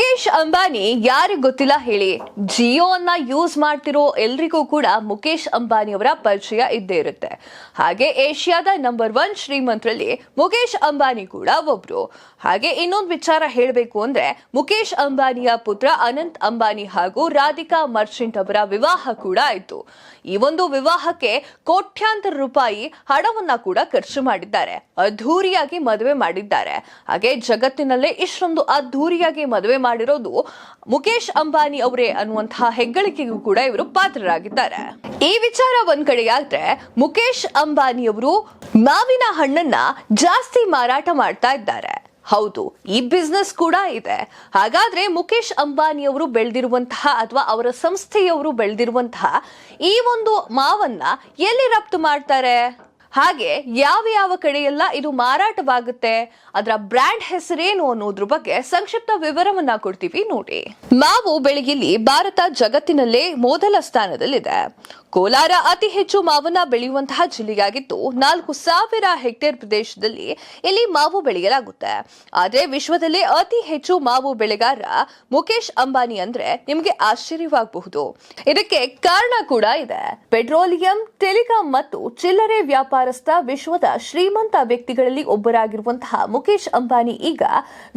ಮುಖೇಶ್ ಅಂಬಾನಿ ಯಾರಿಗ್ ಗೊತ್ತಿಲ್ಲ ಹೇಳಿ. ಜಿಯೋ ಅನ್ನ ಯೂಸ್ ಮಾಡ್ತಿರೋ ಎಲ್ರಿಗೂ ಕೂಡ ಮುಕೇಶ್ ಅಂಬಾನಿ ಅವರ ಪರಿಚಯ ಇದ್ದೇ ಇರುತ್ತೆ. ಹಾಗೆ ಏಷ್ಯಾದ ನಂಬರ್ ಒನ್ ಶ್ರೀಮಂತರಲ್ಲಿ ಮುಕೇಶ್ ಅಂಬಾನಿ ಕೂಡ ಒಬ್ರು. ಹಾಗೆ ಇನ್ನೊಂದು ವಿಚಾರ ಹೇಳಬೇಕು ಅಂದ್ರೆ, ಮುಕೇಶ್ ಅಂಬಾನಿಯ ಪುತ್ರ ಅನಂತ್ ಅಂಬಾನಿ ಹಾಗೂ ರಾಧಿಕಾ ಮರ್ಚೆಂಟ್ ಅವರ ವಿವಾಹ ಕೂಡ ಆಯ್ತು. ಈ ಒಂದು ವಿವಾಹಕ್ಕೆ ಕೋಟ್ಯಾಂತರ ರೂಪಾಯಿ ಹಣವನ್ನ ಕೂಡ ಖರ್ಚು ಮಾಡಿದ್ದಾರೆ. ಅದ್ಧೂರಿಯಾಗಿ ಮದುವೆ ಮಾಡಿದ್ದಾರೆ. ಹಾಗೆ ಜಗತ್ತಿನಲ್ಲೇ ಇಷ್ಟೊಂದು ಅದ್ಧೂರಿಯಾಗಿ ಮದುವೆ ಮಾಡಿರೋದು ಮುಖೇಶ್ ಅಂಬಾನಿ ಅವರೇ ಅನ್ನುವಂತಹ ಹೆಗ್ಗಳಿಕೆಗೂ ಕೂಡ ಇವರು ಪಾತ್ರರಾಗಿದ್ದಾರೆ. ಈ ವಿಚಾರ ಒಂದ್ ಕಡೆಯಾದ್ರೆ ಮುಖೇಶ್ ಅಂಬಾನಿ ಅವರು ಮಾವಿನ ಹಣ್ಣನ್ನ ಜಾಸ್ತಿ ಮಾರಾಟ ಮಾಡ್ತಾ ಇದ್ದಾರೆ. ಹೌದು, ಈ ಬಿಸ್ನೆಸ್ ಕೂಡ ಇದೆ. ಹಾಗಾದ್ರೆ ಮುಖೇಶ್ ಅಂಬಾನಿ ಅವರು ಬೆಳೆದಿರುವಂತಹ ಅಥವಾ ಅವರ ಸಂಸ್ಥೆಯವರು ಬೆಳೆದಿರುವಂತಹ ಈ ಒಂದು ಮಾವನ್ನ ಎಲ್ಲಿ ರಫ್ತು ಮಾಡ್ತಾರೆ? ಹಾಗೆ ಯಾವ ಯಾವ ಕಡೆಯೆಲ್ಲ ಇದು ಮಾರಾಟವಾಗುತ್ತೆ, ಅದರ ಬ್ರ್ಯಾಂಡ್ ಹೆಸರೇನು ಅನ್ನೋದ್ರ ಬಗ್ಗೆ ಸಂಕ್ಷಿಪ್ತ ವಿವರವನ್ನ ಕೊಡ್ತೀವಿ ನೋಡಿ. ಮಾವು ಬೆಳೆಯಲ್ಲಿ ಭಾರತ ಜಗತ್ತಿನಲ್ಲೇ ಮೊದಲ ಸ್ಥಾನದಲ್ಲಿದೆ. ಕೋಲಾರ ಅತಿ ಹೆಚ್ಚು ಮಾವನ್ನ ಬೆಳೆಯುವಂತಹ ಜಿಲ್ಲೆಯಾಗಿದ್ದು, ನಾಲ್ಕು ಸಾವಿರ ಹೆಕ್ಟೇರ್ ಪ್ರದೇಶದಲ್ಲಿ ಇಲ್ಲಿ ಮಾವು ಬೆಳೆಯಲಾಗುತ್ತೆ. ಆದ್ರೆ ವಿಶ್ವದಲ್ಲೇ ಅತಿ ಹೆಚ್ಚು ಮಾವು ಬೆಳೆಗಾರ ಮುಖೇಶ್ ಅಂಬಾನಿ ಅಂದ್ರೆ ನಿಮಗೆ ಆಶ್ಚರ್ಯವಾಗಬಹುದು. ಇದಕ್ಕೆ ಕಾರಣ ಕೂಡ ಇದೆ. ಪೆಟ್ರೋಲಿಯಂ, ಟೆಲಿಕಾಂ ಮತ್ತು ಚಿಲ್ಲರೆ ವ್ಯಾಪಾರಸ್ಥ ವಿಶ್ವದ ಶ್ರೀಮಂತ ವ್ಯಕ್ತಿಗಳಲ್ಲಿ ಒಬ್ಬರಾಗಿರುವಂತಹ ಮುಖೇಶ್ ಅಂಬಾನಿ ಈಗ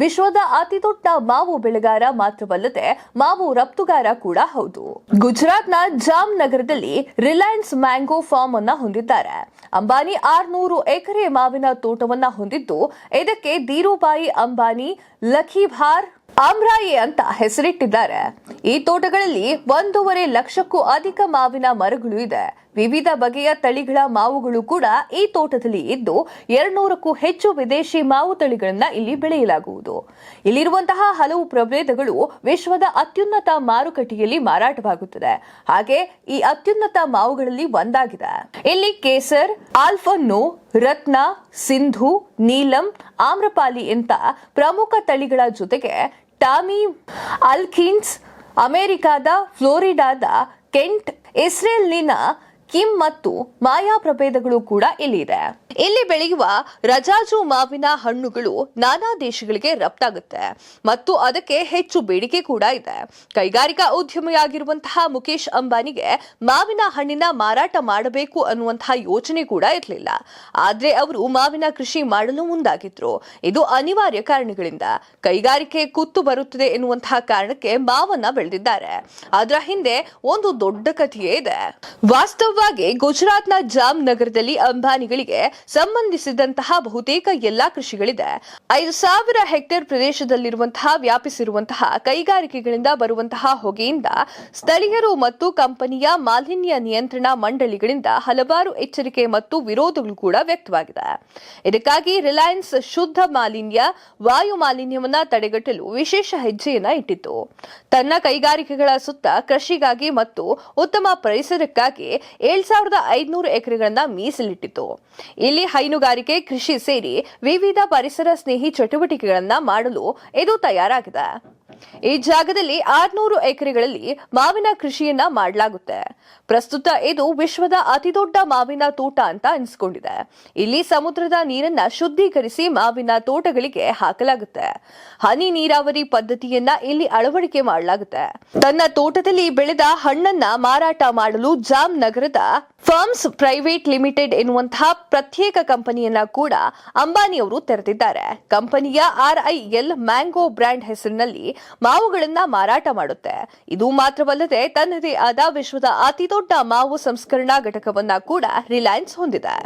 ವಿಶ್ವದ ಅತಿ ದೊಡ್ಡ ಮಾವು ಬೆಳೆಗಾರ ಮಾತ್ರವಲ್ಲದೆ ಮಾವು ರಫ್ತುಗಾರ ಕೂಡ ಹೌದು. ಗುಜರಾತ್ನ ಜಾಮ್ ನಗರದಲ್ಲಿ ರಿಲಯನ್ಸ್ ಮ್ಯಾಂಗೋ ಫಾರ್ಮ್ ಅನ್ನ ಹೊಂದಿದ್ದಾರೆ. ಅಂಬಾನಿ ಆರ್ನೂರು ಎಕರೆ ಮಾವಿನ ತೋಟವನ್ನ ಹೊಂದಿದ್ದು, ಇದಕ್ಕೆ ಧೀರುಬಾಯಿ ಅಂಬಾನಿ, ಲಖಿಭಾರ್, ಆಮ್ರಾಯಿ ಅಂತ ಹೆಸರಿಟ್ಟಿದ್ದಾರೆ. ಈ ತೋಟಗಳಲ್ಲಿ ಒಂದೂವರೆ ಲಕ್ಷಕ್ಕೂ ಅಧಿಕ ಮಾವಿನ ಮರಗಳು ಇದೆ. ವಿವಿಧ ಬಗೆಯ ತಳಿಗಳ ಮಾವುಗಳು ಕೂಡ ಈ ತೋಟದಲ್ಲಿ ಇದ್ದು ಎರಡ್ನೂರಕ್ಕೂ ಹೆಚ್ಚು ವಿದೇಶಿ ಮಾವು ತಳಿಗಳನ್ನ ಇಲ್ಲಿ ಬೆಳೆಯಲಾಗುವುದು. ಇಲ್ಲಿರುವಂತಹ ಹಲವು ಪ್ರಭೇದಗಳು ವಿಶ್ವದ ಅತ್ಯುನ್ನತ ಮಾರುಕಟ್ಟೆಯಲ್ಲಿ ಮಾರಾಟವಾಗುತ್ತದೆ. ಹಾಗೆ ಈ ಅತ್ಯುನ್ನತ ಮಾವುಗಳಲ್ಲಿ ಒಂದಾಗಿದೆ. ಇಲ್ಲಿ ಕೇಸರ್, ಆಲ್ಫನ್ನು, ರತ್ನ, ಸಿಂಧು, ನೀಲಂ, ಆಮ್ರಪಾಲಿ ಅಂತ ಪ್ರಮುಖ ತಳಿಗಳ ಜೊತೆಗೆ ಟಾಮಿ ಅಲ್ಕಿನ್ಸ್ ಅಮೆರಿಕಾದ, ಫ್ಲೋರಿಡಾದ, ಕೆಂಟ್, ಇಸ್ರೇಲ್ನಿನ ಕಿಮ್ ಮತ್ತು ಮಾಯಾ ಪ್ರಭೇದಗಳು ಕೂಡ ಇಲ್ಲಿದೆ. ಇಲ್ಲಿ ಬೆಳೆಯುವ ರಜಾಜು ಮಾವಿನ ಹಣ್ಣುಗಳು ನಾನಾ ದೇಶಗಳಿಗೆ ರಫ್ತಾಗುತ್ತೆ. ಮತ್ತು ಅದಕ್ಕೆ ಹೆಚ್ಚು ಬೇಡಿಕೆ ಕೂಡ ಇದೆ. ಕೈಗಾರಿಕಾ ಉದ್ಯಮಿಯಾಗಿರುವಂತಹ ಮುಖೇಶ್ ಅಂಬಾನಿಗೆ ಮಾವಿನ ಹಣ್ಣಿನ ಮಾರಾಟ ಮಾಡಬೇಕು ಅನ್ನುವಂತಹ ಯೋಚನೆ ಕೂಡ ಇರಲಿಲ್ಲ. ಆದ್ರೆ ಅವರು ಮಾವಿನ ಕೃಷಿ ಮಾಡಲು ಮುಂದಾಗಿದ್ರು. ಇದು ಅನಿವಾರ್ಯ ಕಾರಣಗಳಿಂದ ಕೈಗಾರಿಕೆ ಕುತ್ತು ಬರುತ್ತದೆ ಎನ್ನುವಂತಹ ಕಾರಣಕ್ಕೆ ಮಾವನ್ನ ಬೆಳೆದಿದ್ದಾರೆ. ಅದರ ಹಿಂದೆ ಒಂದು ದೊಡ್ಡ ಕಥೆಯೇ ಇದೆ. ವಾಸ್ತವವಾಗಿ ಗುಜರಾತ್ನ ಜಾಮ್ ನಗರದಲ್ಲಿ ಅಂಬಾನಿಗಳಿಗೆ ಸಂಬಂಧಿಸಿದಂತಹ ಬಹುತೇಕ ಎಲ್ಲಾ ಕೃಷಿಗಳಿದೆ. ಐದು ಸಾವಿರ ಹೆಕ್ಟೇರ್ ಪ್ರದೇಶದಲ್ಲಿರುವಂತಹ, ವ್ಯಾಪಿಸಿರುವಂತಹ, ಕೈಗಾರಿಕೆಗಳಿಂದ ಬರುವಂತಹ ಹೊಗೆಯಿಂದ ಸ್ಥಳೀಯರು ಮತ್ತು ಕಂಪನಿಯ ಮಾಲಿನ್ಯ ನಿಯಂತ್ರಣ ಮಂಡಳಿಗಳಿಂದ ಹಲವಾರು ಎಚ್ಚರಿಕೆ ಮತ್ತು ವಿರೋಧಗಳು ಕೂಡ ವ್ಯಕ್ತವಾಗಿದೆ. ಇದಕ್ಕಾಗಿ ರಿಲಯನ್ಸ್ ಶುದ್ಧ ಮಾಲಿನ್ಯ, ವಾಯು ಮಾಲಿನ್ಯವನ್ನ ತಡೆಗಟ್ಟಲು ವಿಶೇಷ ಹೆಜ್ಜೆಯನ್ನ ಇಟ್ಟಿತು ತನ್ನ ಕೈಗಾರಿಕೆಗಳ ಸುತ್ತ ಕೃಷಿಗಾಗಿ ಮತ್ತು ಉತ್ತಮ ಪರಿಸರಕ್ಕಾಗಿ ಏಳು ಸಾವಿರದ ಐದುನೂರು ಎಕರೆಗಳನ್ನ ಮೀಸಲಿಟ್ಟಿತ್ತು. ಇಲ್ಲಿ ಹೈನುಗಾರಿಕೆ ಕೃಷಿ ಸೇರಿ ವಿವಿಧ ಪರಿಸರ ಸ್ನೇಹಿ ಚಟುವಟಿಕೆಗಳನ್ನ ಮಾಡಲು ಇದು ತಯಾರಾಗಿದೆ. ಈ ಜಾಗದಲ್ಲಿ ಆರ್ನೂರು ಎಕರೆಗಳಲ್ಲಿ ಮಾವಿನ ಕೃಷಿಯನ್ನ ಮಾಡಲಾಗುತ್ತೆ. ಪ್ರಸ್ತುತ ಇದು ವಿಶ್ವದ ಅತಿದೊಡ್ಡ ಮಾವಿನ ತೋಟ ಅಂತ ಅನಿಸ್ಕೊಂಡಿದೆ. ಇಲ್ಲಿ ಸಮುದ್ರದ ನೀರನ್ನ ಶುದ್ಧೀಕರಿಸಿ ಮಾವಿನ ತೋಟಗಳಿಗೆ ಹಾಕಲಾಗುತ್ತೆ. ಹನಿ ನೀರಾವರಿ ಪದ್ಧತಿಯನ್ನ ಇಲ್ಲಿ ಅಳವಡಿಕೆ ಮಾಡಲಾಗುತ್ತೆ. ತನ್ನ ತೋಟದಲ್ಲಿ ಬೆಳೆದ ಹಣ್ಣನ್ನ ಮಾರಾಟ ಮಾಡಲು ಜಾಮ್ ನಗರದ ಫರ್ಮ್ಸ್ ಪ್ರೈವೇಟ್ ಲಿಮಿಟೆಡ್ ಎನ್ನುವಂತಹ ಪ್ರತ್ಯೇಕ ಕಂಪನಿಯನ್ನ ಕೂಡ ಅಂಬಾನಿ ಅವರು ತೆರೆದಿದ್ದಾರೆ. ಕಂಪನಿಯ ಆರ್ಐಎಲ್ ಮ್ಯಾಂಗೋ ಬ್ರ್ಯಾಂಡ್ ಹೆಸರಿನಲ್ಲಿ ಮಾವುಗಳನ್ನ ಮಾರಾಟ ಮಾಡುತ್ತೆ. ಇದು ಮಾತ್ರವಲ್ಲದೆ ತನ್ನದೇ ಆದ ವಿಶ್ವದ ಅತಿದೊಡ್ಡ ಮಾವು ಸಂಸ್ಕರಣಾ ಘಟಕವನ್ನ ಕೂಡ ರಿಲಯನ್ಸ್ ಹೊಂದಿದೆ.